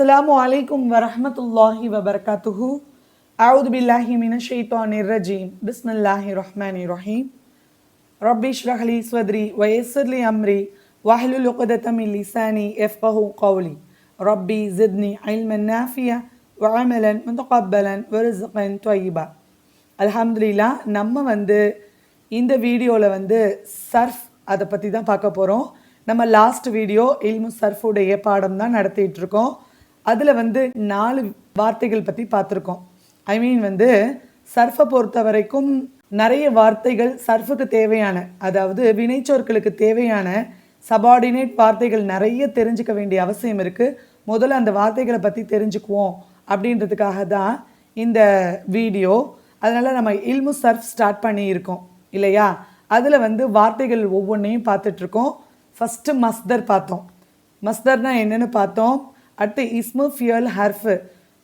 அஸ்ஸலாமு அலைக்கும் வரமத்துல்லாஹி வபர்காத்துஹு அவுது பில்லாஹி மின ஷைத்தானிர் ரஜீம் பிஸ்மில்லாஹி ரஹ்மானி ரஹீம் ரப்பி ரஹலி ஸ்வத்ரி வயசர்லி அம்ரி வஹலுல் உக்தத லிசானி யஃப்கஹு கௌலி ரப்பி ஜித்னி இல்மன் நாஃபியா வஅமலன் முத்தகப்பலன் வரிஸ்கன் தொய்யிபா அலமதுல்லா நம்ம வந்து இந்த வீடியோவில் வந்து சர்ஃப் அதை பற்றி தான் பார்க்க போகிறோம் நம்ம லாஸ்ட் வீடியோ இல்மு சர்ஃபுடைய பாடம் தான் நடத்திட்டு இருக்கோம். அதில் வந்து நாலு வார்த்தைகள் பற்றி பார்த்துருக்கோம். ஐ மீன் வந்து சர்ஃபை பொறுத்த வரைக்கும் நிறைய வார்த்தைகள் சர்ஃபுக்கு தேவையான அதாவது வினைச்சொற்களுக்கு தேவையான சபார்டினேட் வார்த்தைகள் நிறைய தெரிஞ்சுக்க வேண்டிய அவசியம் இருக்குது முதல்ல அந்த வார்த்தைகளை பற்றி தெரிஞ்சுக்குவோம் அப்படின்றதுக்காக தான் இந்த வீடியோ. அதனால் நம்ம இல்மு சர்ஃப் ஸ்டார்ட் பண்ணியிருக்கோம் இல்லையா? அதில் வந்து வார்த்தைகள் ஒவ்வொன்றையும் பார்த்துட்ருக்கோம் ஃபஸ்ட்டு மஸ்தர் பார்த்தோம். மஸ்தர்னால் என்னென்னு பார்த்தோம்? அடுத்து இஸ்மஃபியல் ஹர்ஃபு.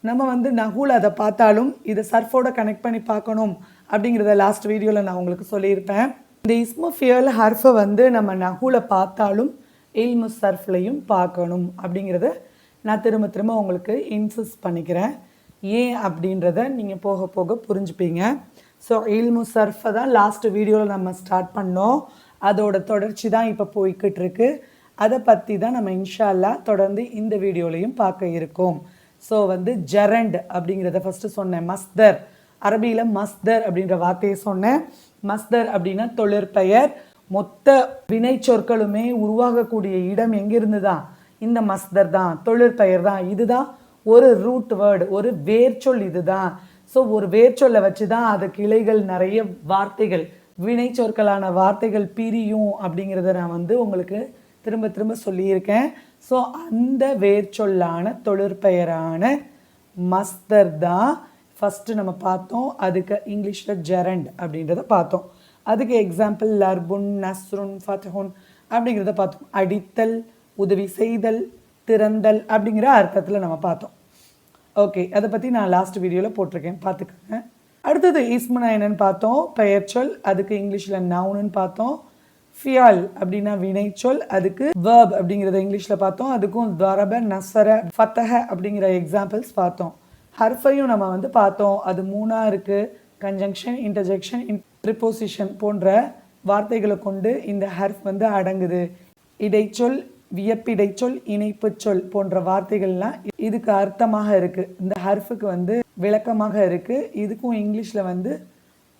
நம்ம வந்து நகுல் அதை பார்த்தாலும் இதை சர்ஃபோட கனெக்ட் பண்ணி பார்க்கணும் அப்படிங்கிறத லாஸ்ட் வீடியோவில் நான் உங்களுக்கு சொல்லியிருப்பேன். இந்த இஸ்மஃபியல் ஹர்ஃபை வந்து நம்ம நகுலை பார்த்தாலும் இல்மு சர்ஃப்லையும் பார்க்கணும் அப்படிங்கிறத நான் திரும்ப திரும்ப உங்களுக்கு இன்சஸ் பண்ணிக்கிறேன். ஏன் அப்படின்றத நீங்கள் போக போக புரிஞ்சுப்பீங்க. ஸோ இல்மு சர்ஃபை தான் லாஸ்ட் வீடியோவில் நம்ம ஸ்டார்ட் பண்ணோம். அதோட தொடர்ச்சி தான் இப்போ போய்கிட்டு இருக்குது அதை பற்றி தான் நம்ம இன்ஷால்லா தொடர்ந்து இந்த வீடியோலையும் பார்க்க இருக்கோம். ஸோ வந்து ஜரண்ட் அப்படிங்கிறத ஃபஸ்ட்டு சொன்னேன். மஸ்தர் அரபியில் மஸ்தர் அப்படின்ற வார்த்தையை சொன்னேன். மஸ்தர் அப்படின்னா தொழிற்பெயர். மொத்த வினை சொற்களுமே உருவாகக்கூடிய இடம் எங்கிருந்து தான் இந்த மஸ்தர் தான். தொழிற்பெயர் தான். இதுதான் ஒரு ரூட் வேர்டு ஒரு வேர்ச்சொல் இதுதான். ஸோ ஒரு வேர்ச்சொல்லை வச்சு தான் அது கிளைகள் நிறைய வார்த்தைகள் வினை சொற்களான வார்த்தைகள் பிரியும் அப்படிங்கிறத நான் வந்து உங்களுக்கு திரும்ப திரும்ப சொல்லியிருக்கேன். ஸோ அந்த வேர்ச்சொல்லான தொழிற்பெயரான மஸ்தர் தான் ஃபஸ்ட்டு நம்ம பார்த்தோம். அதுக்கு இங்கிலீஷில் ஜெரண்ட் அப்படின்றத பார்த்தோம். அதுக்கு எக்ஸாம்பிள் லர்புன் நஸ்ருன் ஃபத்ஹுன் அப்படிங்கிறத பார்த்தோம். அடித்தல் உதவி செய்தல் திறந்தல் அப்படிங்கிற அர்த்தத்தில் நம்ம பார்த்தோம். ஓகே அதை பற்றி நான் லாஸ்ட் வீடியோவில் போட்டிருக்கேன். பார்த்துக்கோங்க. அடுத்தது இஸ்முனா என்னன்னு பார்த்தோம். பெயர்ச்சொல் அதுக்கு இங்கிலீஷில் நவுனுன்னு பார்த்தோம். ஃபியால் அப்படின்னா வினைச்சொல் அதுக்கு வேர்ப் அப்படிங்கிறத இங்கிலீஷில் பார்த்தோம். அதுக்கும் துவரப நசர ஃபத்தஹ அப்படிங்கிற எக்ஸாம்பிள்ஸ் பார்த்தோம். ஹர்ஃபையும் நம்ம வந்து பார்த்தோம். அது மூணாக இருக்குது கன்ஜங்ஷன் இன்டர்ஜெக்ஷன் ப்ரிப்போசிஷன் போன்ற வார்த்தைகளை கொண்டு இந்த ஹர்ஃப் வந்து அடங்குது. இடைச்சொல் வியப்பிடைச்சொல் இணைப்பு சொல் போன்ற வார்த்தைகள்லாம் இதுக்கு அர்த்தமாக இருக்குது இந்த ஹர்ஃபுக்கு வந்து விளக்கமாக இருக்குது இதுக்கும் இங்கிலீஷில் வந்து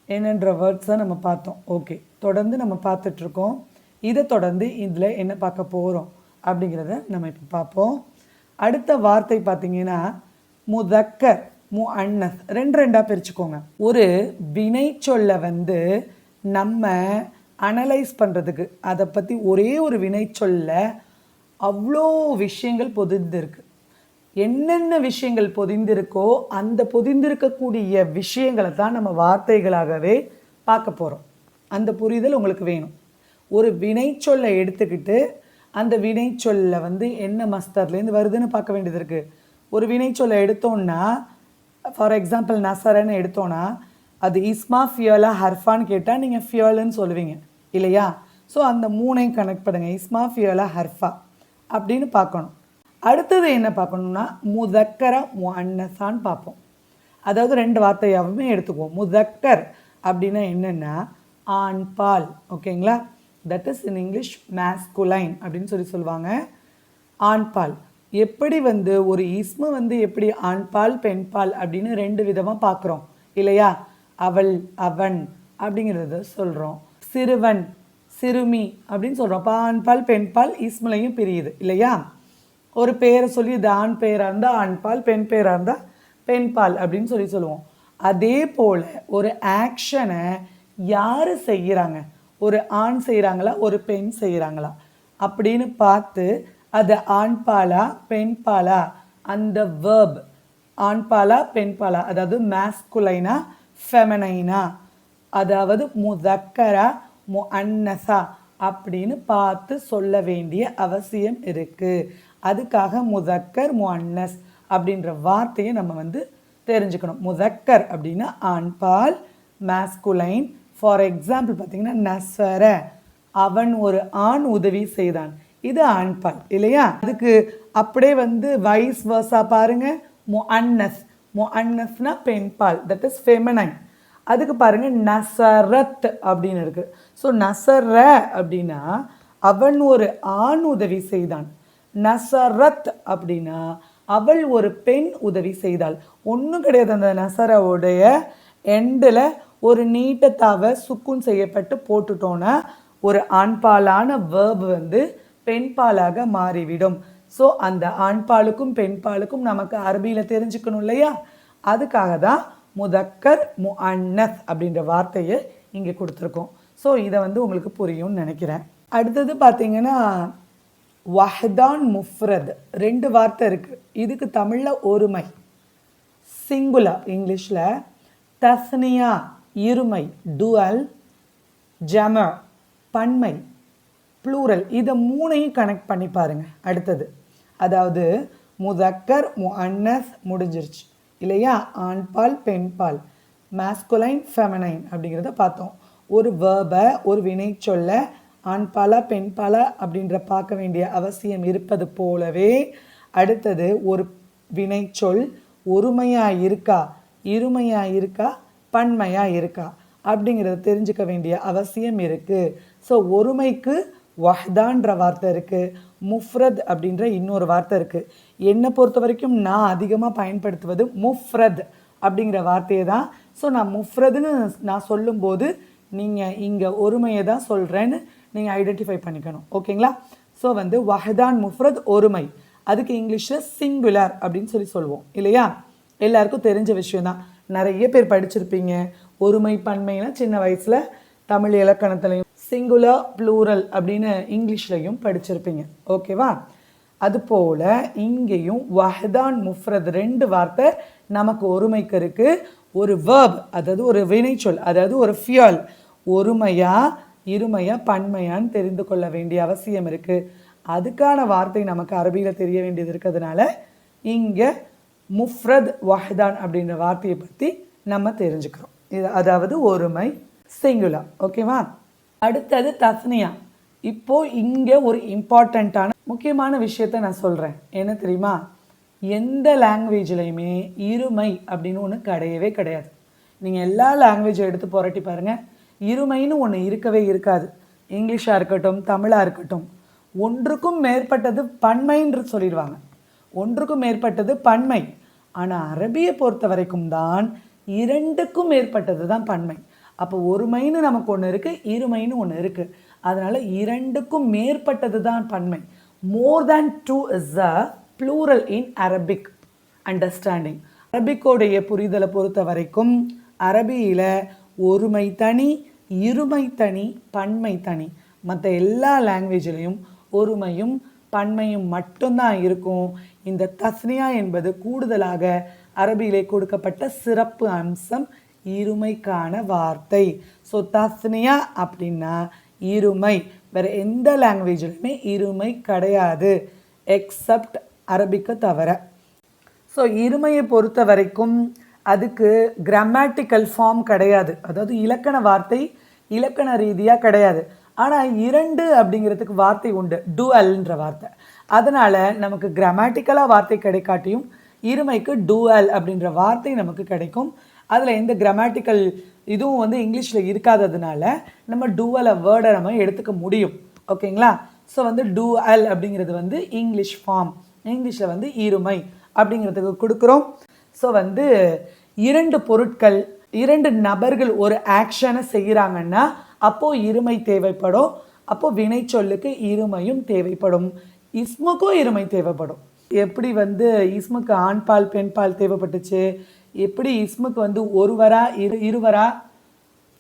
என்னன்ற வேர்ட்ஸை நம்ம பார்த்தோம். ஓகே தொடர்ந்து நம்ம பார்த்துட்ருக்கோம். இதை தொடர்ந்து இதில் என்ன பார்க்க போகிறோம் அப்படிங்கிறத நம்ம இப்போ பார்ப்போம். அடுத்த வார்த்தை பார்த்தீங்கன்னா முதக்கர் மு அன்னஸ் ரெண்டு ரெண்டாக பிரிச்சுக்கோங்க. ஒரு வினை சொல்லை வந்து நம்ம அனலைஸ் பண்ணுறதுக்கு அதை பற்றி ஒரே ஒரு வினை சொல்ல அவ்வளோ விஷயங்கள் பொதிந்திருக்கு. என்னென்ன விஷயங்கள் பொதிந்திருக்கோ அந்த பொதிந்திருக்கக்கூடிய விஷயங்களை தான் நம்ம வார்த்தைகளாகவே பார்க்க போகிறோம் அந்த புரிதல் உங்களுக்கு வேணும். ஒரு வினைச்சொல்லை எடுத்துக்கிட்டு அந்த வினைச்சொல்ல வந்து என்ன மஸ்தர்லேருந்து வருதுன்னு பார்க்க வேண்டியது இருக்குது ஒரு வினைச்சொல்லை எடுத்தோம்னா ஃபார் எக்ஸாம்பிள் நசரன்னு எடுத்தோன்னா அது இஸ்மா ஃபியலா ஹர்ஃபான்னு கேட்டால் நீங்கள் ஃபியலுன்னு சொல்லுவீங்க. இல்லையா? ஸோ அந்த மூணையும் கனெக்ட் பண்ணுங்கள் இஸ்மா ஃபியலா ஹர்ஃபா அப்படின்னு பார்க்கணும். அடுத்தது என்ன பார்க்கணும்னா முதக்கர முன்னசான்னு பார்ப்போம். அதாவது ரெண்டு வார்த்தையாகவுமே எடுத்துக்குவோம். முதக்கர் அப்படின்னா என்னென்னா ஆண் பால் ஓகேங்களா? That is in English masculine அப்படின்னு சொல்லி சொல்லுவாங்க. ஆண் பால். எப்படி வந்து ஒரு இஸ்மு வந்து எப்படி ஆண் பால் பெண் பால் அப்படின்னு ரெண்டு விதமாக பார்க்குறோம் இல்லையா? அவள் அவன் அப்படிங்கிறத சொல்கிறோம் சிறுவன் சிறுமி அப்படின்னு சொல்கிறோம் அப்போ ஆண் பால் பெண் பால் இஸ்முலையும் பிரியுது இல்லையா? ஒரு பேரை சொல்லி இது ஆண் பெயராக இருந்தால் ஆண் பால் பெண் பெயராக இருந்தால் பெண் பால் அப்படின்னு சொல்லி சொல்லுவோம். அதே போல் ஒரு ஆக்ஷனை யார் செய்கிறாங்க? ஒரு ஆண் செய்கிறாங்களா? ஒரு பெண் செய்கிறாங்களா? அப்படின்னு பார்த்து அது ஆண் பாலா பெண் பாலா? அந்த வேர்ப் ஆண் பாலா பெண் பாலா? அதாவது மேஸ்குலைனா ஃபெமனைனா அதாவது முதக்கரா மு அன்னசா அப்படின்னு பார்த்து சொல்ல வேண்டிய அவசியம் இருக்குது அதுக்காக முதக்கர் மு அன்னஸ் அப்படின்ற வார்த்தையை நம்ம வந்து தெரிஞ்சுக்கணும். முதக்கர் அப்படின்னா ஆண்பால் மேஸ்குலைன் ஃபார் எக்ஸாம்பிள் பார்த்தீங்கன்னா நஸ்வர அவன் ஒரு ஆண் உதவி செய்தான். இது ஆண்பால் இல்லையா? அதுக்கு அப்படியே வந்து வைஸ் வர்ஸா பாருங்க. மொ முஅன்னஸ்னா பெண்பால் தட் இஸ் ஃபெமனைன் அதுக்கு பாருங்க நசரத் அப்படின்னு இருக்கு. ஸோ நசர அப்படின்னா அவன் ஒரு ஆண் உதவி செய்தான். நசரத் அப்படின்னா அவள் ஒரு பெண் உதவி செய்தாள். ஒன்றும் கிடையாது அந்த நசரவுடைய எண்டில் ஒரு நீட்டத்தாவை சுக்குன் செய்யப்பட்டு போட்டுட்டோன்னா ஒரு ஆண்பாலான வேர்ப் வந்து பெண்பாலாக மாறிவிடும். ஸோ அந்த ஆண்பாலுக்கும் பெண்பாலுக்கும் நமக்கு அரபியில் தெரிஞ்சுக்கணும் இல்லையா? அதுக்காக தான் முதக்கர் மு அன்னத் அப்படின்ற வார்த்தையை இங்கே கொடுத்துருக்கோம். ஸோ இதை வந்து உங்களுக்கு புரியும்னு நினைக்கிறேன். அடுத்தது பார்த்தீங்கன்னா வஹ்தான் முஃப்ரத். ரெண்டு வார்த்தை இருக்குது இதுக்கு தமிழில் ஒருமை. சிங்குலா இங்கிலீஷில் தஸ்னியா. இருமை டுவல் ஜம பன்மை ப்ளூரல் இதை மூணையும் கனெக்ட் பண்ணி பாருங்கள் அடுத்தது அதாவது முதக்கர் மு அன்னஸ் முடிஞ்சிருச்சு. இல்லையா? ஆண்பால் பெண்பால். மேஸ்குலைன் ஃபெமனைன் அப்படிங்கிறத பார்த்தோம். ஒரு வேர்பை ஒரு வினை சொல்ல ஆண்பாலா பெண்பாலா அப்படின்ற பார்க்க வேண்டிய அவசியம் இருப்பது போலவே அடுத்தது ஒரு வினைச்சொல் ஒருமையாக இருக்கா இருமையாக இருக்கா பன்மையாக இருக்கா? அப்படிங்கிறத தெரிஞ்சுக்க வேண்டிய அவசியம் இருக்குது ஸோ ஒருமைக்கு வஹ்தான்ற வார்த்தை இருக்குது முஃப்ரத் அப்படின்ற இன்னொரு வார்த்தை இருக்குது என்னை பொறுத்த வரைக்கும் நான் அதிகமாக பயன்படுத்துவது முஃப்ரத் அப்படிங்கிற வார்த்தையை தான். ஸோ நான் முஃப்ரதுன்னு நான் சொல்லும்போது நீங்கள் இங்கே ஒருமையை தான் சொல்கிறேன்னு நீங்கள் ஐடென்டிஃபை பண்ணிக்கணும். ஓகேங்களா? ஸோ வந்து வஹதான் முஃப்ரத் ஒருமை. அதுக்கு இங்கிலீஷில் சிங்குலர் அப்படின்னு சொல்லி சொல்லுவோம். இல்லையா? எல்லாருக்கும் தெரிஞ்ச விஷயம்தான் நிறைய பேர் படிச்சிருப்பீங்க. ஒருமை பன்மைனா சின்ன வயசில் தமிழ் இலக்கணத்துலையும் சிங்குலர் ப்ளூரல் அப்படின்னு இங்கிலீஷ்லையும் படிச்சிருப்பீங்க. ஓகேவா? அதுபோல் இங்கேயும் வஹதான் முஃப்ரத் ரெண்டு வார்த்தை நமக்கு ஒருமைக்கு இருக்குது ஒரு வேர்ப் அதாவது ஒரு வினைச்சொல் அதாவது ஒரு ஃபியல் ஒருமையா இருமையா பன்மையான்னு தெரிந்து கொள்ள வேண்டிய அவசியம் இருக்குது அதுக்கான வார்த்தை நமக்கு அரபியில் தெரிய வேண்டியது இருக்கிறதுனால இங்கே முஃப்ரத் வாஹிதான் அப்படின்ற வார்த்தையை பற்றி நம்ம தெரிஞ்சுக்கிறோம். இது அதாவது ஒருமை சிங்குலா ஓகேவா அடுத்தது தஸ்னியா. இப்போ இங்கே ஒரு இம்பார்ட்டண்ட்டான முக்கியமான விஷயத்த நான் சொல்கிறேன் என்ன தெரியுமா? எந்த லாங்குவேஜ்லையுமே இருமை அப்படின்னு ஒன்று கிடையவே கிடையாது. நீங்கள் எல்லா லாங்குவேஜும் எடுத்து புரட்டி பாருங்கள் இருமைன்னு ஒன்று இருக்கவே இருக்காது. இங்கிலீஷாக இருக்கட்டும் தமிழாக இருக்கட்டும். ஒன்றுக்கும் மேற்பட்டது பன்மைன்று சொல்லிடுவாங்க. ஒன்றுக்கும் மேற்பட்டது பன்மை. ஆனால் அரபியை பொறுத்த வரைக்கும் தான் இரண்டுக்கும் மேற்பட்டது தான் பன்மை. அப்போ ஒருமைன்னு நமக்கு ஒன்று இருக்குது இருமைன்னு ஒன்று இருக்குது அதனால் இரண்டுக்கும் மேற்பட்டது தான் பன்மை. More than two is a plural in Arabic understanding அரபிக்கோடைய புரிதலை பொறுத்த வரைக்கும் அரபியில் ஒருமை தனி இருமை தனி பன்மை தனி. மற்ற எல்லா லாங்குவேஜ்லேயும் ஒருமையும் பன்மையும் மட்டும்தான் இருக்கும். இந்த தஸ்னியா என்பது கூடுதலாக அரபியிலே கொடுக்கப்பட்ட சிறப்பு அம்சம் இருமைக்கான வார்த்தை. ஸோ தஸ்னியா அப்படின்னா இருமை. வேறு எந்த லாங்குவேஜிலுமே இருமை கிடையாது எக்ஸப்ட் அரபிக்கை தவிர. ஸோ இருமையை பொறுத்த வரைக்கும் அதுக்கு கிராமட்டிக்கல் ஃபார்ம் கிடையாது. அதாவது இலக்கண வார்த்தை இலக்கண ரீதியாக கிடையாது. ஆனால் இரண்டு அப்படிங்கிறதுக்கு வார்த்தை உண்டு. டுவல்ன்ற வார்த்தை. அதனால் நமக்கு கிராமட்டிக்கலாக வார்த்தை கிடைக்காட்டியும் இருமைக்கு டுவல் அப்படின்ற வார்த்தை நமக்கு கிடைக்கும். அதில் எந்த கிராமட்டிக்கல் இதுவும் வந்து இங்கிலீஷில் இருக்காததுனால நம்ம டூவலை வேர்டை நம்ம எடுத்துக்க முடியும். ஓகேங்களா? ஸோ வந்து டுவல் அப்படிங்கிறது வந்து இங்கிலீஷ் ஃபார்ம் இங்கிலீஷில் வந்து இருமை அப்படிங்கிறதுக்கு கொடுக்குறோம். ஸோ வந்து இரண்டு பொருட்கள் இரண்டு நபர்கள் ஒரு ஆக்ஷனை செய்கிறாங்கன்னா அப்போது இருமை தேவைப்படும். அப்போது வினைச்சொல்லுக்கு இருமையும் தேவைப்படும். இஸ்முக்கும் இருமை தேவைப்படும். எப்படி வந்து இஸ்முக்கு ஆண்பால் பெண்பால் தேவைப்பட்டுச்சு? எப்படி இஸ்முக்கு வந்து ஒருவரா இரு இருவரா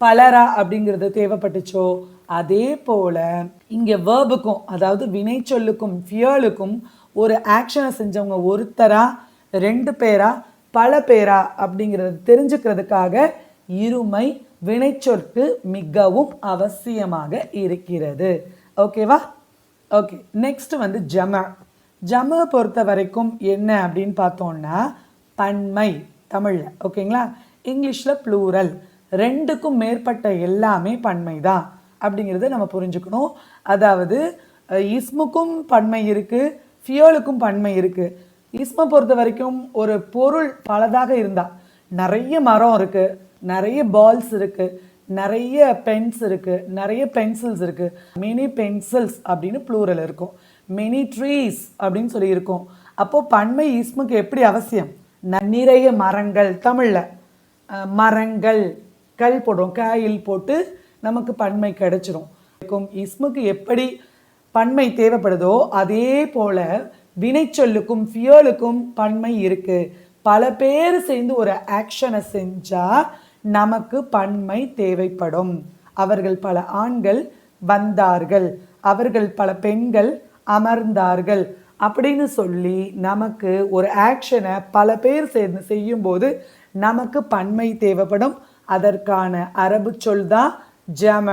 பலரா அப்படிங்கிறது தேவைப்பட்டுச்சோ அதே போல் இங்கே வேர்புக்கும் அதாவது வினைச்சொல்லுக்கும் ஃபியலுக்கும் ஒரு ஆக்ஷனை செஞ்சவங்க ஒருத்தரா ரெண்டு பேரா பல பேரா அப்படிங்கிறது தெரிஞ்சுக்கிறதுக்காக இருமை வினைச்சொற்கு மிகவும் அவசியமாக இருக்கிறது. ஓகேவா ஓகே நெக்ஸ்ட் வந்து ஜம. ஜம பொறுத்த வரைக்கும் என்ன அப்படின்னு பார்த்தோம்னா பன்மை தமிழில். ஓகேங்களா இங்கிலீஷில் ப்ளூரல் ரெண்டுக்கும் மேற்பட்ட எல்லாமே பன்மை தான் அப்படிங்கிறத நம்ம புரிஞ்சுக்கணும். அதாவது இஸ்முக்கும் பன்மை இருக்குது ஃபியோலுக்கும் பன்மை இருக்குது இஸ்மை பொறுத்த வரைக்கும் ஒரு பொருள் பலதாக இருந்தால் நிறைய மரம் இருக்குது நிறைய பால்ஸ் இருக்குது நிறைய பென்ஸ் இருக்குது நிறைய பென்சில்ஸ் இருக்குது மினி பென்சில்ஸ் அப்படின்னு ப்ளூரல் இருக்கும். மினி ட்ரீஸ் அப்படின்னு சொல்லி இருக்கும். அப்போது பன்மை இஸ்முக்கு எப்படி அவசியம்? நிறைய மரங்கள் தமிழில். மரங்கள் கல் போடுறோம் காயில் போட்டு நமக்கு பன்மை கிடைச்சிரும். இஸ்முக்கு எப்படி பன்மை தேவைப்படுதோ அதே போல் வினைச்சொல்லுக்கும் ஃபியோலுக்கும் பன்மை இருக்குது பல பேர் சேர்ந்து ஒரு ஆக்ஷனை செஞ்சால் நமக்கு பன்மை தேவைப்படும். அவர்கள் பல ஆண்கள் வந்தார்கள். அவர்கள் பல பெண்கள் அமர்ந்தார்கள். அப்படின்னு சொல்லி நமக்கு ஒரு ஆக்ஷனை பல பேர் சேர்ந்து செய்யும்போது நமக்கு பன்மை தேவைப்படும். அதற்கான அரபு சொல் தான் ஜம.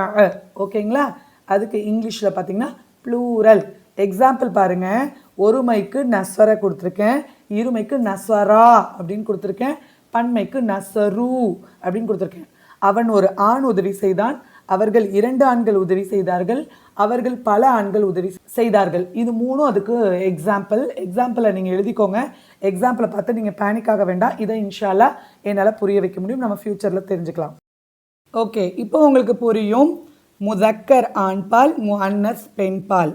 ஓகேங்களா? அதுக்கு இங்கிலீஷில் பார்த்தீங்கன்னா ப்ளூரல் எக்ஸாம்பிள் பாருங்கள் ஒருமைக்கு நஸ்வர கொடுத்துருக்கேன். இருமைக்கு நஸ்வரா அப்படின்னு கொடுத்துருக்கேன். பன்மைக்கு நசரு அப்படின்னு கொடுத்துருக்கேன். அவன் ஒரு ஆண் உதவி செய்தான். அவர்கள் இரண்டு ஆண்கள் உதவி செய்தார்கள். அவர்கள் பல ஆண்கள் உதவி செய்தார்கள். இது மூணும் அதுக்கு எக்ஸாம்பிள் எக்ஸாம்பிளை நீங்கள் எழுதிக்கோங்க. எக்ஸாம்பிளை பார்த்து நீங்கள் பேனிக் ஆக வேண்டாம். இதை இன்ஷாலா என்னால் புரிய வைக்க முடியும். நம்ம ஃப்யூச்சரில் தெரிஞ்சுக்கலாம். ஓகே இப்போ உங்களுக்கு புரியும். முதக்கர் ஆண்பால் முஅன்னஸ் பெண்பால்.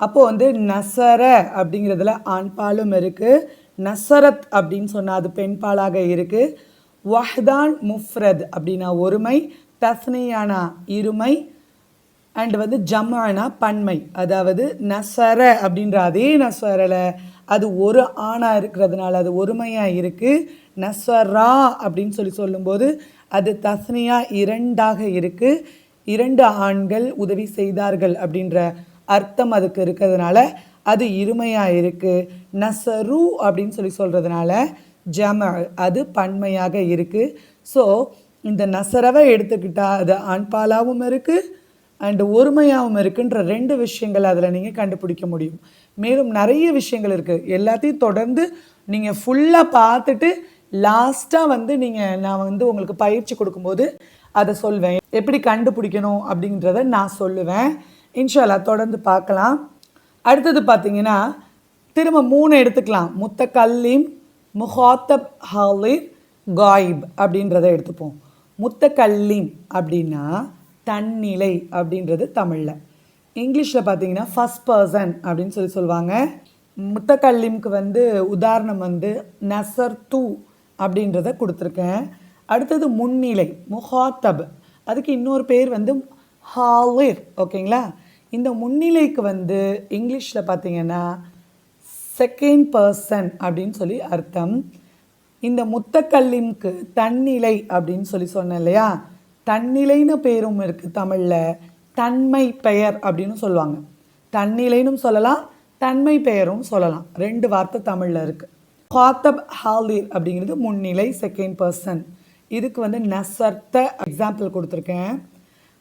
அப்போது வந்து நசர அப்படிங்கிறதுல ஆண்பாலும் இருக்குது நசரத் அப்படின்னு சொன்னால் அது பெண்பாலாக இருக்குது வஹ்தான் முஃப்ரத் அப்படின்னா ஒருமை தஸ்னியானா இருமை அண்ட் வந்து ஜம்மானா பன்மை. அதாவது நசர அப்படின்ற அதே நஸ்வரில் அது ஒரு ஆணாக இருக்கிறதுனால அது ஒருமையாக இருக்குது நஸ்வரா அப்படின்னு சொல்லி சொல்லும்போது அது தஸ்னியா இரண்டாக இருக்குது இரண்டு ஆண்கள் உதவி செய்தார்கள் அப்படின்ற அர்த்தம் அதுக்கு இருக்கிறதுனால அது இருமையாக இருக்குது நசரு அப்படின்னு சொல்லி சொல்கிறதுனால ஜம அது பன்மையாக இருக்குது ஸோ இந்த நசரவை எடுத்துக்கிட்டால் அது ஆண்பாலாகவும் இருக்குது அண்டு ஒருமையாகவும் இருக்குன்ற ரெண்டு விஷயங்கள் அதில் நீங்கள் கண்டுபிடிக்க முடியும். மேலும் நிறைய விஷயங்கள் இருக்குது எல்லாத்தையும் தொடர்ந்து நீங்கள் ஃபுல்லாக பார்த்துட்டு லாஸ்ட்டாக வந்து நீங்கள் நான் வந்து உங்களுக்கு பயிற்சி கொடுக்கும்போது அதை சொல்வேன். எப்படி கண்டுபிடிக்கணும் அப்படின்றத நான் சொல்லுவேன். இன்ஷால்லா தொடர்ந்து பார்க்கலாம். அடுத்தது பார்த்தீங்கன்னா திரும்ப மூணு எடுத்துக்கலாம். முத்த கல்லீம் முஹாத்தப் ஹாலிர் காயிப் அப்படின்றத எடுத்துப்போம். முத்த கல்லீம் அப்படின்னா தன்னிலை அப்படின்றது தமிழில். இங்கிலீஷில் பார்த்தீங்கன்னா ஃபஸ்ட் பர்சன் அப்படின்னு சொல்லி சொல்லுவாங்க. முத்தக்கல்லிம்க்கு வந்து உதாரணம் வந்து நசர் தூ அப்படின்றத கொடுத்துருக்கேன். அடுத்தது முன்னிலை முஹாத்தப் அதுக்கு இன்னொரு பேர் வந்து ஹாலிர் ஓகேங்களா? இந்த முன்னிலைக்கு வந்து இங்கிலீஷில் பார்த்திங்கன்னா செகண்ட் பர்சன் அப்படின்னு சொல்லி அர்த்தம். இந்த முத்தக்கல்லிம்க்கு தன்னிலை அப்படின்னு சொல்லி சொன்னேன் இல்லையா? தன்னிலைன்னு பேரும் இருக்குது தமிழில். தன்மை பெயர் அப்படின்னு சொல்லுவாங்க. தன்னிலைனும் சொல்லலாம் தன்மை பெயரும் சொல்லலாம். ரெண்டு வார்த்தை தமிழில் இருக்குது ஹாத்தப் ஹாலிர் அப்படிங்கிறது முன்னிலை செகண்ட் பர்சன் இதுக்கு வந்து நசர்த்த எக்ஸாம்பிள் கொடுத்துருக்கேன்.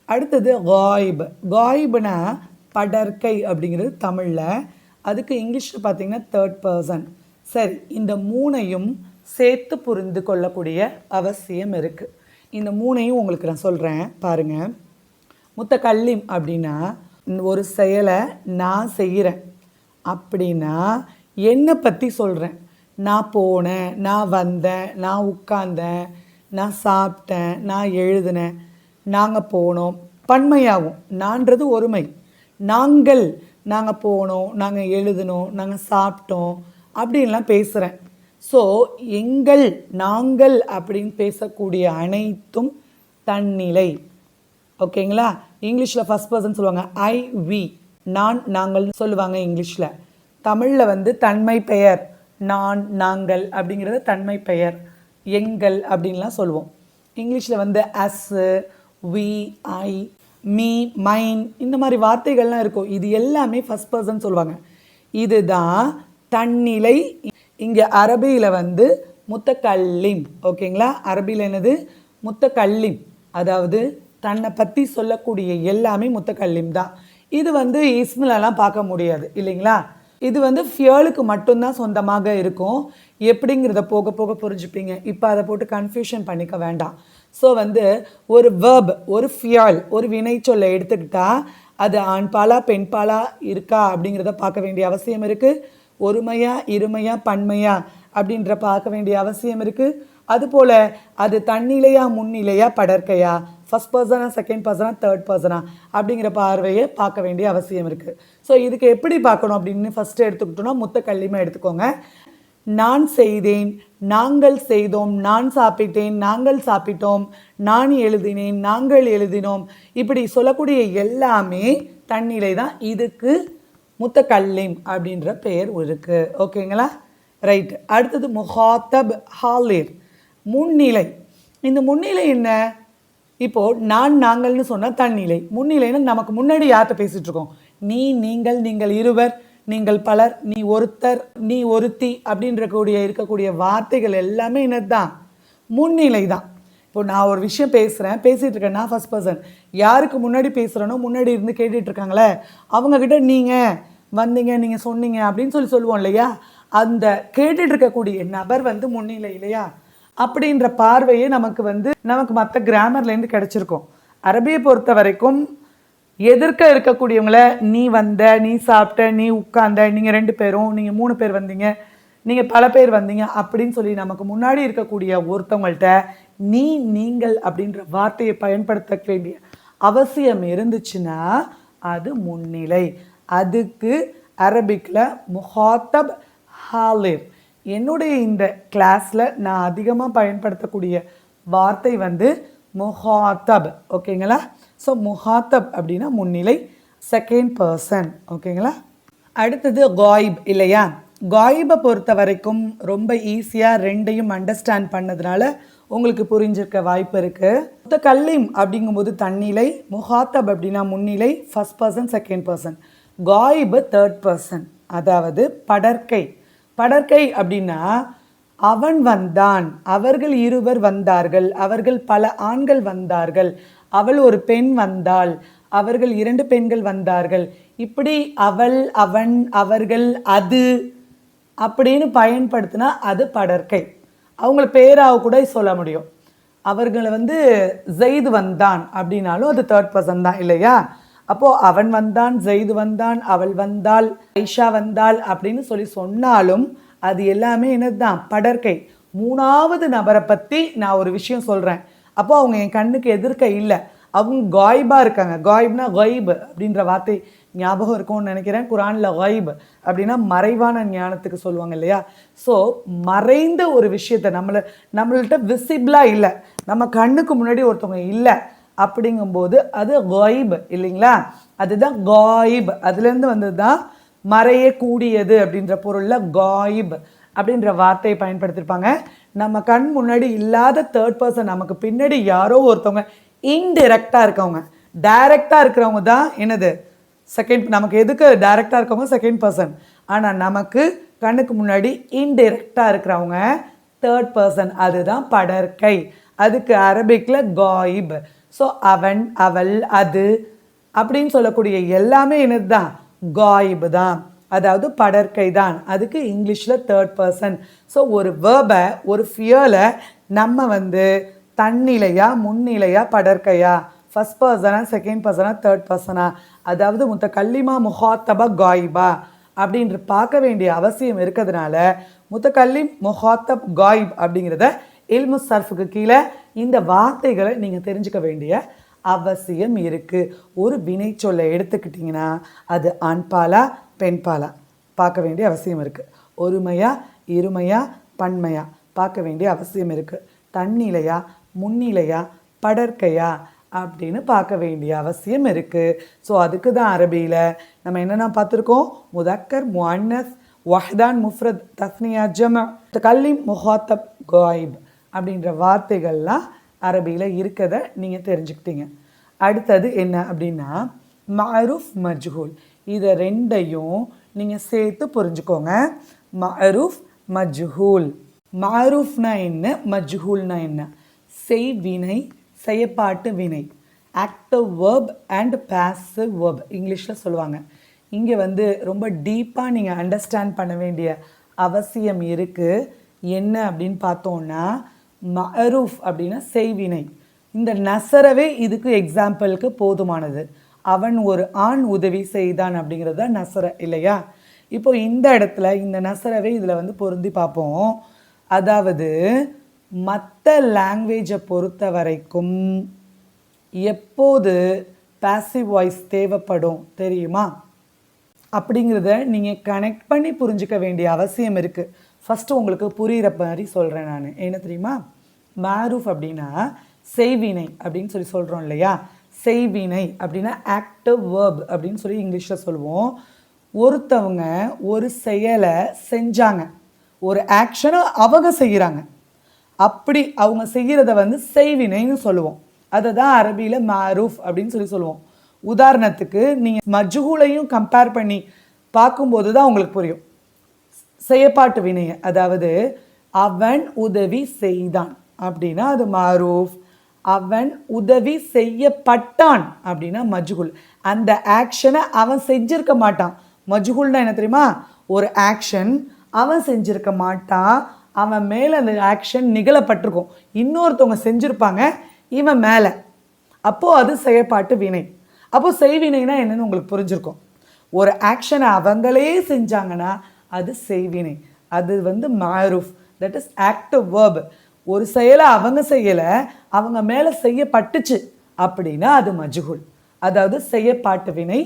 அடுத்தது காயிப். காய்புனா படற்கை அப்படிங்கிறது தமிழில். அதுக்கு இங்கிலீஷில் பார்த்தீங்கன்னா தேர்ட் பர்சன் சரி இந்த மூணையும் சேர்த்து புரிந்து கொள்ளக்கூடிய அவசியம் இருக்குது இந்த மூணையும் உங்களுக்கு நான் சொல்கிறேன் பாருங்கள் முத்தக்கல்லிம் அப்படின்னா ஒரு செயலை நான் செய்கிறேன். அப்படின்னா என்னை பற்றி சொல்கிறேன் நான் போனேன் நான் வந்தேன் நான் உட்கார்ந்தேன் நான் சாப்பிட்டேன் நான் எழுதினேன். நாங்கள் போனோம். பன்மையாகும் நான்றது ஒருமை. நாங்கள் நாங்கள் போனோம் நாங்கள் எழுதினோம் நாங்கள் சாப்பிட்டோம் அப்படின்லாம் பேசுகிறேன் ஸோ எங்கள் நாங்கள் அப்படின்னு பேசக்கூடிய அனைத்தும் தன்னிலை. ஓகேங்களா? இங்கிலீஷில் ஃபஸ்ட் பர்சன் சொல்லுவாங்க ஐ வி நான் நாங்கள் சொல்லுவாங்க இங்கிலீஷில். தமிழில் வந்து தன்மை பெயர் நான் நாங்கள் அப்படிங்கிறது தன்மை பெயர் எங்கள் அப்படின்லாம் சொல்லுவோம். இங்கிலீஷில் வந்து us we I me mine இந்த மாதிரி வார்த்தைகள்லாம் இருக்கும். இது எல்லாமே ஃபஸ்ட் பர்சன் சொல்லுவாங்க. இதுதான் தன்னிலை. இங்கே அரபியில் வந்து முத்தக்கல்லிம். ஓகேங்களா அரபியில் என்னது? முத்தக்கல்லிம். அதாவது தன்னை பற்றி சொல்லக்கூடிய எல்லாமே முத்தக்கல்லிம் தான். இது வந்து இஸ்மிலெல்லாம் பார்க்க முடியாது. இல்லைங்களா? இது வந்து ஃபியலுக்கு மட்டும்தான் சொந்தமாக இருக்கும். எப்படிங்கிறத போக போக புரிஞ்சுப்பீங்க. இப்போ அதை போட்டு கன்ஃபியூஷன் பண்ணிக்க வேண்டாம். ஸோ வந்து ஒரு வேர்ப் ஒரு ஃபியால் ஒரு வினைச்சொல்லை எடுத்துக்கிட்டால் அது ஆண்பாலா பெண்பாலா இருக்கா அப்படிங்கிறத பார்க்க வேண்டிய அவசியம் இருக்குது ஒருமையா இருமையா பன்மையா அப்படின்ற பார்க்க வேண்டிய அவசியம் இருக்குது அதுபோல் அது தன்னிலையா முன்னிலையா படற்கையா? ஃபர்ஸ்ட் பர்சனா செகண்ட் பர்சனா தேர்ட் பர்சனா அப்படிங்கிற பார்வையை பார்க்க வேண்டிய அவசியம் இருக்குது ஸோ இதுக்கு எப்படி பார்க்கணும் அப்படின்னு ஃபஸ்ட்டு எடுத்துக்கிட்டோம்னா முத்த கல்லிமா எடுத்துக்கோங்க. நான் செய்தேன் நாங்கள் செய்தோம் நான் சாப்பிட்டேன் நாங்கள் சாப்பிட்டோம் நான் எழுதினேன் நாங்கள் எழுதினோம். இப்படி சொல்லக்கூடிய எல்லாமே தன்னிலை தான் இதுக்கு முத்தக்கல்லிம் அப்படின்ற பெயர் இருக்கு. ஓகேங்களா? ரைட் அடுத்தது முஹாத்தப் ஹாலிர். முன்னிலை. இந்த முன்னிலை என்ன? இப்போது நான் நாங்கள்னு சொன்னால் தன்னிலை. முன்னிலைன்னா நமக்கு முன்னாடி யார்கிட்ட பேசிட்டு இருக்கோம்? நீ நீங்கள் நீங்கள் இருவர். நீங்கள் பலர் நீ ஒருத்தர் நீ ஒருத்தி அப்படின்ற கூடிய இருக்கக்கூடிய வார்த்தைகள் எல்லாமே என்னதுதான் முன்னிலை தான் இப்போ நான் ஒரு விஷயம் பேசுகிறேன் பேசிகிட்டு இருக்கேன். நான் ஃபர்ஸ்ட் பர்சன் யாருக்கு முன்னாடி பேசுகிறேனோ முன்னாடி இருந்து கேட்டுட்ருக்காங்களே அவங்கக்கிட்ட நீங்கள் வந்தீங்க நீங்கள் சொன்னீங்க அப்படின்னு சொல்லி சொல்லுவோம் இல்லையா? அந்த கேட்டுட்டு இருக்கக்கூடிய நபர் வந்து முன்னிலை இல்லையா? அப்படின்ற பார்வையே நமக்கு வந்து நமக்கு மற்ற கிராமர்லேருந்து கிடச்சிருக்கும். அரபியை பொறுத்த வரைக்கும் எதிர்க்க இருக்கக்கூடியவங்கள நீ வந்த நீ சாப்பிட்ட நீ உட்கார்ந்த நீங்கள் ரெண்டு பேரும் நீங்கள் மூணு பேர் வந்தீங்க நீங்கள் பல பேர் வந்தீங்க அப்படின்னு சொல்லி நமக்கு முன்னாடி இருக்கக்கூடிய ஒருத்தவங்கள்ட்ட நீ நீங்கள் அப்படின்ற வார்த்தையை பயன்படுத்த வேண்டிய அவசியம் இருந்துச்சுன்னா அது முன்னிலை. அதுக்கு அரபிக்கில் முஹாத்தப் ஹாலிர். என்னுடைய இந்த கிளாஸில் நான் அதிகமாக பயன்படுத்தக்கூடிய வார்த்தை வந்து முஹாத்தப் ஓகேங்களா? ஸோ முஹாத்தப் அப்படின்னா முன்னிலை செகண்ட் பர்சன் ஓகேங்களா அடுத்தது காயிப் இல்லையா? காயிபை பொறுத்த வரைக்கும் ரொம்ப ஈஸியாக ரெண்டையும் அண்டர்ஸ்டாண்ட் பண்ணதுனால உங்களுக்கு புரிஞ்சிருக்க வாய்ப்பு இருக்குது மொத்த கல்லிம் அப்படிங்கும்போது தன்னிலை முஹாத்தப் அப்படின்னா முன்னிலை ஃபஸ்ட் பர்சன் செகண்ட் பர்சன் காயிபு தேர்ட் பர்சன் அதாவது படற்கை. படற்கை அப்படின்னா அவன் வந்தான் அவர்கள் இருவர் வந்தார்கள் அவர்கள் பல ஆண்கள் வந்தார்கள். அவள் ஒரு பெண் வந்தாள். அவர்கள் இரண்டு பெண்கள் வந்தார்கள். இப்படி அவள் அவன் அவர்கள் அது அப்படின்னு பயன்படுத்தினா அது படற்கை. அவங்கள பேராக கூட சொல்ல முடியும். அவர்களை வந்து ஜெயிது வந்தான் அப்படின்னாலும் அது தேர்ட் பர்சன் தான் இல்லையா? அப்போது அவன் வந்தான் ஜெயிது வந்தான் அவள் வந்தாள் ஐஷா வந்தாள் அப்படின்னு சொல்லி சொன்னாலும் அது எல்லாமே என்னதுதான்? படற்கை. மூணாவது நபரை பற்றி நான் ஒரு விஷயம் சொல்கிறேன் அப்போ அவங்க என் கண்ணுக்கு எதிர்க்க இல்லை. அவங்க காய்பாக இருக்காங்க. காய்ப்னா காயிப் அப்படின்ற வார்த்தை ஞாபகம் இருக்கும்னு நினைக்கிறேன். குரானில் வைப் அப்படின்னா மறைவான ஞானத்துக்கு சொல்லுவாங்க இல்லையா? ஸோ மறைந்த ஒரு விஷயத்தை நம்மளை நம்மள்கிட்ட விசிபிளாக இல்லை. நம்ம கண்ணுக்கு முன்னாடி ஒருத்தவங்க இல்லை அப்படிங்கும்போது அது காயிப் இல்லைங்களா? அதுதான் காயிப். அதுலேருந்து வந்தது தான் மறையக்கூடியது அப்படின்ற பொருளில் காயிப் அப்படின்ற வார்த்தையை பயன்படுத்தியிருப்பாங்க நம்ம கண் முன்னாடி இல்லாத தேர்ட் பர்சன் நமக்கு பின்னாடி யாரோ ஒருத்தவங்க இன்டெரக்டாக இருக்கவங்க. டைரெக்டாக இருக்கிறவங்க தான் என்னது? செகண்ட் நமக்கு எதுக்கு டைரெக்டாக இருக்கவங்க? செகண்ட் பர்சன் ஆனால் நமக்கு கண்ணுக்கு முன்னாடி இன்டெரக்டாக இருக்கிறவங்க தேர்ட் பர்சன் அதுதான் படற்கை. அதுக்கு அரபிக்கில் காயிப் ஸோ அவன் அவள் அது அப்படின்னு சொல்லக்கூடிய எல்லாமே என்னது தான் காயிப் தான். அதாவது படற்கை தான் அதுக்கு இங்கிலீஷில் தேர்ட் பர்சன் ஸோ ஒரு வேர்பை ஒரு ஃபியலை நம்ம வந்து தன்னிலையா முன்னிலையா படற்கையா? ஃபஸ்ட் பர்சனா செகண்ட் பர்சனா தேர்ட் பர்சனா அதாவது முத்த கல்லிமா முஹாத்தபா காயிபா? அப்படின்ற பார்க்க வேண்டிய அவசியம் இருக்கிறதுனால முத்தகல்லிம் முஹாத்தப் காயிப் அப்படிங்கிறத இல்மு சர்ஃபுக்கு கீழே இந்த வார்த்தைகளை நீங்கள் தெரிஞ்சுக்க வேண்டிய அவசியம் இருக்குது ஒரு வினை சொல்லை எடுத்துக்கிட்டிங்கன்னா அது அன்பாலா பெண்பாலா. பார்க்க வேண்டிய அவசியம் இருக்குது ஒருமையா இருமையா பன்மையா. பார்க்க வேண்டிய அவசியம் இருக்குது தன்னிலையா முன்னிலையா படற்கையா அப்படின்னு பார்க்க வேண்டிய அவசியம் இருக்குது ஸோ அதுக்கு தான் அரபியில் நம்ம என்னென்ன பார்த்துருக்கோம்? முதக்கர் முன்னஸ் வஹ்தான் முஃப்ரத் தஸ்னியா ஜம கல்லிம் முஹாத்தப் காயிப் அப்படின்ற வார்த்தைகள்லாம் அரபியில் இருக்கதை நீங்கள் தெரிஞ்சுக்கிட்டீங்க. அடுத்தது என்ன அப்படின்னா மாரூஃப் மஜ்ஹூல். இதை ரெண்டையும் நீங்கள் சேர்த்து புரிஞ்சுக்கோங்க. மஅரூஃப் மஜ்ஹூல். மஅரூஃப்னா என்ன? மஜ்ஹூல்னா என்ன? செய் வினை. செயப்பாட்டு வினை active verb and passive verb இங்கிலீஷில் சொல்லுவாங்க. இங்கே வந்து ரொம்ப டீப்பாக நீங்கள் அண்டர்ஸ்டாண்ட் பண்ண வேண்டிய அவசியம் இருக்குது என்ன அப்படின்னு பார்த்தோன்னா மரூஃப் அப்படின்னா செய்வினை. இந்த நசரவே இதுக்கு எக்ஸாம்பிளுக்கு போதுமானது. அவன் ஒரு ஆண் உதவி செய்தான் அப்படிங்கிறது தான் நசர இல்லையா? இப்போ இந்த இடத்துல இந்த நசரவை இதில் வந்து பொருந்தி பார்ப்போம். அதாவது மற்ற லாங்குவேஜை பொறுத்த வரைக்கும் எப்போது பேசிவ் வாய்ஸ் தேவைப்படும் தெரியுமா? அப்படிங்கிறத நீங்கள் கனெக்ட் பண்ணி புரிஞ்சிக்க வேண்டிய அவசியம் இருக்குது ஃபஸ்ட்டு உங்களுக்கு புரிகிற மாதிரி சொல்கிறேன் நான். என்ன தெரியுமா? மாரூஃப் அப்படின்னா செய்வினை அப்படின்னு சொல்லி சொல்கிறோம் இல்லையா? செய்வினை அப்படின்னா ஆக்டிவ் வேர்ப் அப்படின்னு சொல்லி இங்கிலீஷில் சொல்லுவோம். ஒருத்தவங்க ஒரு செயலை செஞ்சாங்க. ஒரு ஆக்ஷனை அவங்க செய்கிறாங்க அப்படி அவங்க செய்கிறத வந்து செய்வினைன்னு சொல்லுவோம். அதை தான் அரபியில் மாரூஃப் அப்படின்னு சொல்லி சொல்லுவோம். உதாரணத்துக்கு நீங்கள் மஜ்ஹூலையும் கம்பேர் பண்ணி பார்க்கும்போது தான் உங்களுக்கு புரியும். செயப்பாட்டு வினையை. அதாவது அவன் உதவி செய்தான். அப்படின்னா அது மாரூஃப் அவன் உதவி செய்யப்பட்டான் அப்படின்னா மஜ்குல் அந்த ஆக்ஷனை அவன் செஞ்சிருக்க மாட்டான். மஜ்குல்னா என்ன தெரியுமா? ஒரு ஆக்ஷன் அவன் செஞ்சிருக்க மாட்டான். அவன் மேலே அந்த ஆக்ஷன் நிகழப்பட்டிருக்கும். இன்னொருத்தவங்க செஞ்சுருப்பாங்க இவன் மேலே. அப்போது அது செயற்பாட்டு வினை. அப்போது செய்வினைனா என்னென்னு உங்களுக்கு புரிஞ்சிருக்கும். ஒரு ஆக்ஷனை அவங்களே செஞ்சாங்கன்னா அது செய்வினை. அது வந்து மாரூஃப் தட் இஸ் ஆக்டிவ் வேர்பு ஒரு செயலை அவங்க செய்யலை அவங்க மேலே செய்யப்பட்டுச்சு அப்படின்னா அது மஜ்ஹுல். அதாவது செய்யப்பாட்டு வினை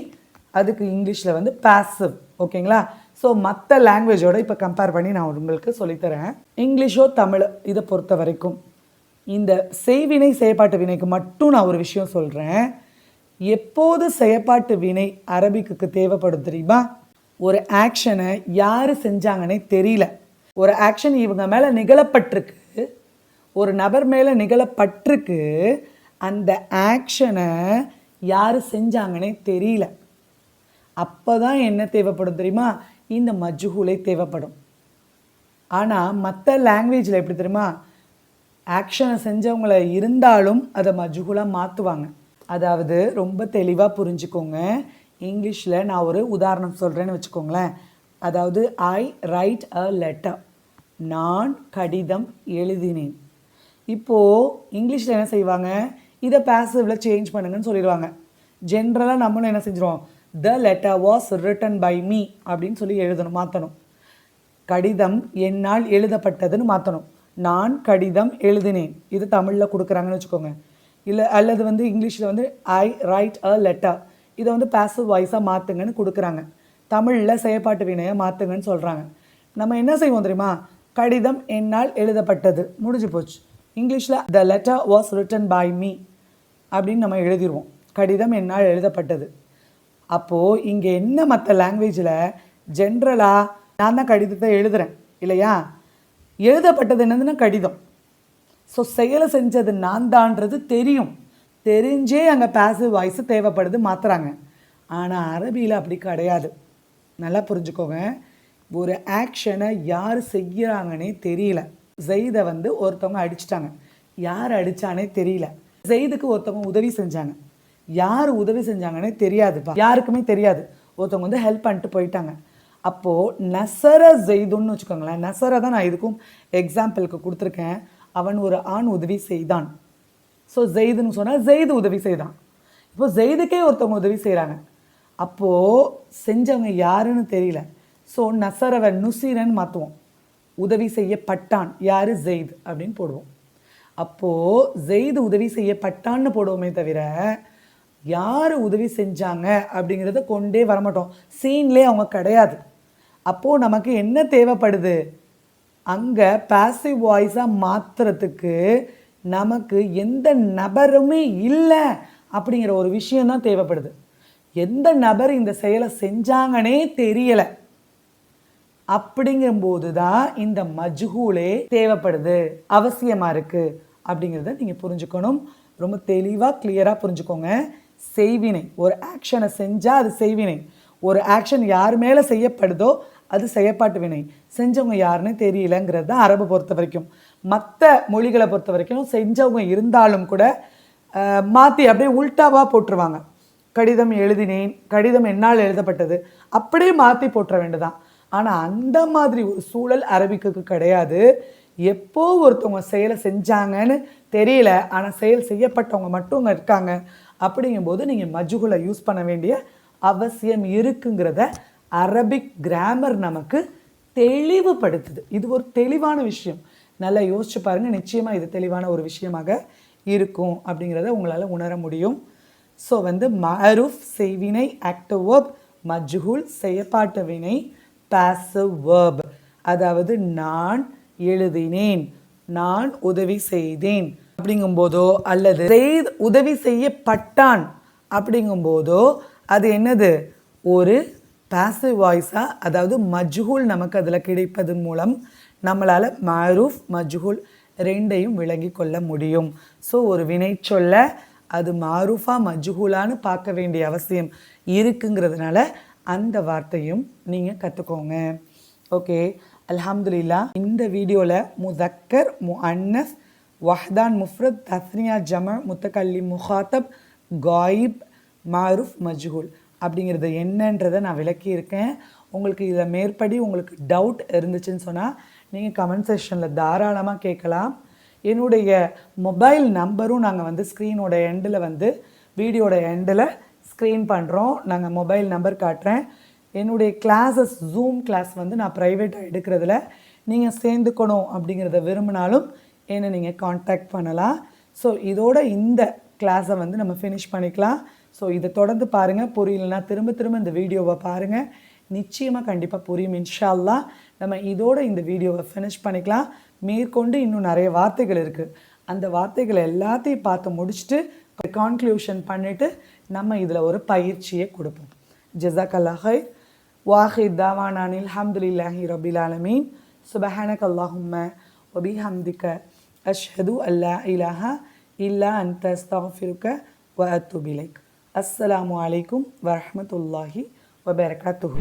அதுக்கு இங்கிலீஷில் வந்து பேசிவ் ஓகேங்களா? ஸோ மற்ற லாங்குவேஜோட இப்போ கம்பேர் பண்ணி நான் உங்களுக்கு சொல்லித்தரேன். இங்கிலீஷோ தமிழ் இதை பொறுத்த வரைக்கும் இந்த செய்வினை செயற்பாட்டு வினைக்கு மட்டும் நான் ஒரு விஷயம் சொல்கிறேன் எப்போது செயற்பாட்டு வினை அரபிக்குக்கு தேவைப்படும் தெரியுமா? ஒரு ஆக்ஷனை யார் செஞ்சாங்கன்னே தெரியல. ஒரு ஆக்ஷன் இவங்க மேலே நிகழப்பட்டிருக்கு. ஒரு நபர் மேலே நிகழப்பட்டிருக்கு அந்த ஆக்ஷனை யார் செஞ்சாங்கன்னே தெரியல. அப்போ தான் என்ன தேவைப்படும் தெரியுமா? இந்த மஜ்ஹூலை தேவைப்படும். ஆனால் மற்ற லாங்குவேஜில் எப்படி தெரியுமா? ஆக்ஷனை செஞ்சவங்கள இருந்தாலும் அதை மஜ்ஹூலாக மாற்றுவாங்க அதாவது ரொம்ப தெளிவாக புரிஞ்சுக்கோங்க. இங்கிலீஷில் நான் ஒரு உதாரணம் சொல்கிறேன்னு வச்சுக்கோங்களேன். அதாவது ஐ ரைட் அ லெட்டர் நான் கடிதம் எழுதினேன். இப்போது இங்கிலீஷில் என்ன செய்வாங்க? இதை பேசிவில் சேஞ்ச் பண்ணுங்கன்னு சொல்லிடுவாங்க. ஜென்ரலாக நம்மளும் என்ன செஞ்சிருவோம்? The letter was written by me அப்படின்னு சொல்லி எழுதணும் மாற்றணும் கடிதம் என்னால் எழுதப்பட்டதுன்னு மாற்றணும் நான் கடிதம் எழுதினேன். இது தமிழில் கொடுக்குறாங்கன்னு வச்சுக்கோங்க. இல்லை அல்லது வந்து இங்கிலீஷில் வந்து ஐ ரைட் அ லெட்டர் இதை வந்து பேசிவ் வாய்ஸாக மாற்றுங்கன்னு கொடுக்குறாங்க. தமிழில் செயற்பாட்டு வினையை மாற்றுங்கன்னு சொல்கிறாங்க நம்ம என்ன செய்வோம் தெரியுமா? கடிதம் என்னால் எழுதப்பட்டது. முடிஞ்சு போச்சு. இங்கிலீஷில் the letter was written by me அப்படின்னு நம்ம எழுதிடுவோம் கடிதம் என்னால் எழுதப்பட்டது. அப்போது இங்கே என்ன மற்ற லாங்குவேஜில் ஜென்ரலாக நான் தான் கடிதத்தை எழுதுகிறேன் இல்லையா? எழுதப்பட்டது என்னதுன்னா கடிதம். ஸோ செயலை செஞ்சது நான் தான்றது தெரியும். தெரிஞ்சே அங்கே பேசிவ் வாய்ஸ் தேவைப்படுது மாற்றுறாங்க ஆனால் அரபியில் அப்படி கிடையாது. நல்லா புரிஞ்சுக்கோங்க. ஒரு ஆக்ஷனை யார் செய்கிறாங்கன்னே தெரியல. ஜெயிதை வந்து ஒருத்தவங்க அடிச்சிட்டாங்க. யார் அடித்தானே தெரியல. ஜெயிதுக்கு ஒருத்தவங்க உதவி செஞ்சாங்க. யார் உதவி செஞ்சாங்கன்னே தெரியாதுப்பா. யாருக்குமே தெரியாது. ஒருத்தவங்க வந்து ஹெல்ப் பண்ணிட்டு போயிட்டாங்க. அப்போது நசர ஜெய்துன்னு வச்சுக்கோங்களேன். நசரை தான் நான் இதுக்கும் எக்ஸாம்பிளுக்கு கொடுத்துருக்கேன். அவன் ஒரு ஆண் உதவி செய்தான். ஸோ ஜெய்துன்னு சொன்னால் ஜெய்து உதவி செய்தான். இப்போ ஜெய்துக்கே ஒருத்தவங்க உதவி செய்கிறாங்க அப்போது செஞ்சவங்க யாருன்னு தெரியல. ஸோ நசரவை நுசீரன் மாற்றுவோம் உதவி செய்யப்பட்டான். யார்? ஜெயித் அப்படின்னு போடுவோம். அப்போது ஜெயித் உதவி செய்யப்பட்டான்னு போடுவோமே தவிர யார் உதவி செஞ்சாங்க அப்படிங்கிறத கொண்டே வரமாட்டோம். சீன்லேயே அவங்க கிடையாது. அப்போது நமக்கு என்ன தேவைப்படுது? அங்கே பாசிவ் வாய்ஸாக மாற்றுறதுக்கு நமக்கு எந்த நபருமே இல்லை அப்படிங்கிற ஒரு விஷயம்தான் தேவைப்படுது. எந்த நபர் இந்த செயலை செஞ்சாங்கன்னே தெரியலை. அப்படிங்கும்போது தான் இந்த மஜ்ஹூலே தேவைப்படுது அவசியமாக இருக்குது அப்படிங்கிறத நீங்கள் புரிஞ்சுக்கணும். ரொம்ப தெளிவாக கிளியராக புரிஞ்சுக்கோங்க. செய்வினை. ஒரு ஆக்ஷனை செஞ்சால் அது செய்வினை. ஒரு ஆக்ஷன் யார் மேலே செய்யப்படுதோ அது செயற்பாட்டு வினை. செஞ்சவங்க யாருன்னு தெரியலங்கிறது தான் அரபு பொறுத்த வரைக்கும். மற்ற மொழிகளை பொறுத்த வரைக்கும் செஞ்சவங்க இருந்தாலும் கூட மாற்றி அப்படியே உல்ட்டாவாக போட்டுருவாங்க. கடிதம் எழுதினேன் கடிதம் என்னால் எழுதப்பட்டது. அப்படியே மாற்றி போட்டுற வேண்டியதான் ஆனால் அந்த மாதிரி ஒரு சூழல் அரபிக்கு கிடையாது. எப்போ ஒருத்தவங்க செயலை செஞ்சாங்கன்னு தெரியல. ஆனால் செயல் செய்யப்பட்டவங்க மட்டும் இருக்காங்க. அப்படிங்கும்போது நீங்கள் மஜுகுலை யூஸ் பண்ண வேண்டிய அவசியம் இருக்குங்கிறத அரபிக் கிராமர் நமக்கு தெளிவுபடுத்துது. இது ஒரு தெளிவான விஷயம். நல்லா யோசிச்சு பாருங்க. நிச்சயமாக இது தெளிவான ஒரு விஷயமாக இருக்கும் அப்படிங்கிறத உங்களால் உணர முடியும். ஸோ வந்து மருஃப் செய்வினை ஆக்டிவ் வேர்ப் மஜ்ஹூல் செய்யப்பாட்டு வினை பாசிவ் வேர்ப் அதாவது நான் எழுதினேன் நான் உதவி செய்தேன் அப்படிங்கும்போதோ அல்லது செய்து உதவி செய்யப்பட்டான் அப்படிங்கும்போதோ அது என்னது? ஒரு பேசிவ் வாய்ஸாக அதாவது மஜ்ஹூல் நமக்கு அதில் கிடைப்பதன் மூலம் நம்மளால் மாரூஃப் மஜ்ஹூல் ரெண்டையும் விளங்கி கொள்ள முடியும். ஸோ ஒரு வினை சொல்ல அது மாரூஃபா மஜ்ஹூலான்னு பார்க்க வேண்டிய அவசியம் இருக்குங்கிறதுனால அந்த வார்த்தையும் நீங்கள் கற்றுக்கோங்க ஓகே அல்ஹம்துலில்லா இந்த வீடியோவில் முதக்கர் மு அன்னஸ் வஹ்தான் முஃப்ரத் தஸ்னியா ஜம முத்தகல்லி முஹாத்தப் காயிப் மாருஃப் மஜ்ஹூல் அப்படிங்கிறது என்னன்றதை நான் விளக்கியிருக்கேன் உங்களுக்கு இதில் மேற்படி உங்களுக்கு டவுட் இருந்துச்சுன்னு சொன்னால் நீங்கள் கமெண்ட் செக்ஷனில் தாராளமாக கேட்கலாம். என்னுடைய மொபைல் நம்பரும் நாங்கள் வந்து ஸ்க்ரீனோட எண்டில் வந்து வீடியோட எண்டில் ஸ்க்ரீன் பண்ணுறோம் நாங்கள் மொபைல் நம்பர் காட்டுறேன். என்னுடைய கிளாஸஸ் ஜூம் கிளாஸ் வந்து நான் ப்ரைவேட்டாக எடுக்கிறதுல. நீங்கள் சேர்ந்துக்கணும் அப்படிங்கிறத விரும்பினாலும் என்னை நீங்கள் காண்டாக்ட் பண்ணலாம். ஸோ இதோட இந்த கிளாஸை வந்து நம்ம ஃபினிஷ் பண்ணிக்கலாம். ஸோ இதை தொடர்ந்து பாருங்கள் புரியலனா திரும்ப திரும்ப இந்த வீடியோவை பாருங்கள் நிச்சயமாக கண்டிப்பாக புரியும் இன்ஷால்லா. நம்ம இதோட இந்த வீடியோவை ஃபினிஷ் பண்ணிக்கலாம். மேற்கொண்டு இன்னும் நிறைய வார்த்தைகள் இருக்குது அந்த வார்த்தைகள் எல்லாத்தையும் பார்த்து முடிச்சுட்டு கான்க்ளூஷன் பண்ணிவிட்டு நம்ம இதில் ஒரு பயிற்சியை கொடுப்போம். ஜசாக் அல்லாஹை வாஹித் தாவானானில் அல்ஹம்துலில்லாஹி ரபில் ஆலமீன். சுபஹானக் அல்லாஹும்ம வபிஹம்திக அஷ்ஹது அல்லா இலாஹா இல்லா அந்த அஸ்தஃபிருக்க வ அத்துபிலைக் அஸ்ஸலாமு அலைக்கும் வரஹ்மத்துல்லாஹி வபரகாத்துஹு.